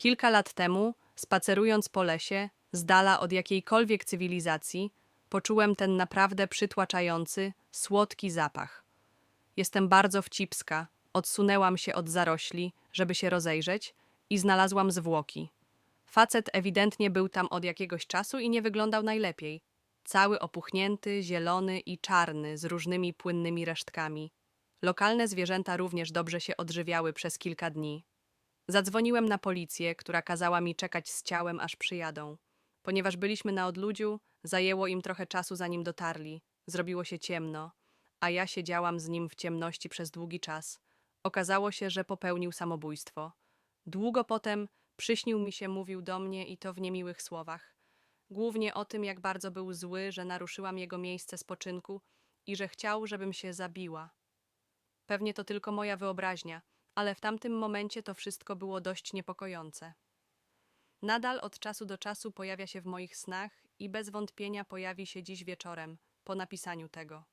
Kilka lat temu, spacerując po lesie, z dala od jakiejkolwiek cywilizacji, poczułem ten naprawdę przytłaczający, słodki zapach. Jestem bardzo wcipska, odsunęłam się od zarośli, żeby się rozejrzeć i znalazłam zwłoki. Facet ewidentnie był tam od jakiegoś czasu i nie wyglądał najlepiej. Cały opuchnięty, zielony i czarny, z różnymi płynnymi resztkami. Lokalne zwierzęta również dobrze się odżywiały przez kilka dni. Zadzwoniłem na policję, która kazała mi czekać z ciałem, aż przyjadą. Ponieważ byliśmy na odludziu, zajęło im trochę czasu, zanim dotarli. Zrobiło się ciemno, a ja siedziałam z nim w ciemności przez długi czas. Okazało się, że popełnił samobójstwo. Długo potem przyśnił mi się, mówił do mnie i to w niemiłych słowach. Głównie o tym, jak bardzo był zły, że naruszyłam jego miejsce spoczynku i że chciał, żebym się zabiła. Pewnie to tylko moja wyobraźnia, ale w tamtym momencie to wszystko było dość niepokojące. Nadal od czasu do czasu pojawia się w moich snach i bez wątpienia pojawi się dziś wieczorem, po napisaniu tego.